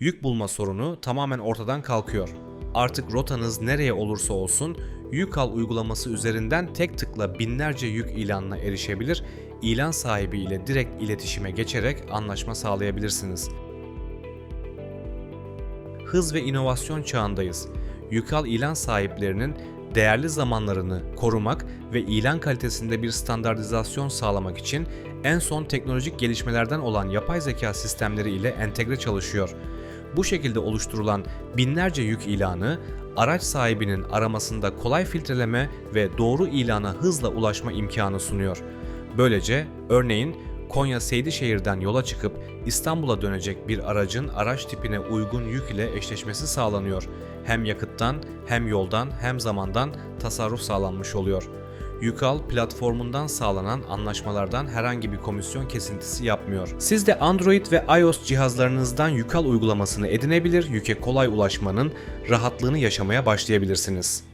Yük bulma sorunu tamamen ortadan kalkıyor. Artık rotanız nereye olursa olsun Yükal uygulaması üzerinden tek tıkla binlerce yük ilanına erişebilir, ilan sahibi ile direkt iletişime geçerek anlaşma sağlayabilirsiniz. Hız ve inovasyon çağındayız. Yükal ilan sahiplerinin değerli zamanlarını korumak ve ilan kalitesinde bir standartizasyon sağlamak için en son teknolojik gelişmelerden olan yapay zeka sistemleri ile entegre çalışıyor. Bu şekilde oluşturulan binlerce yük ilanı araç sahibinin aramasında kolay filtreleme ve doğru ilana hızla ulaşma imkanı sunuyor. Böylece örneğin Konya Seydişehir'den yola çıkıp İstanbul'a dönecek bir aracın araç tipine uygun yük ile eşleşmesi sağlanıyor. Hem yakıttan, hem yoldan, hem zamandan tasarruf sağlanmış oluyor. Yükal platformundan sağlanan anlaşmalardan herhangi bir komisyon kesintisi yapmıyor. Siz de Android ve iOS cihazlarınızdan Yükal uygulamasını edinebilir, yüke kolay ulaşmanın rahatlığını yaşamaya başlayabilirsiniz.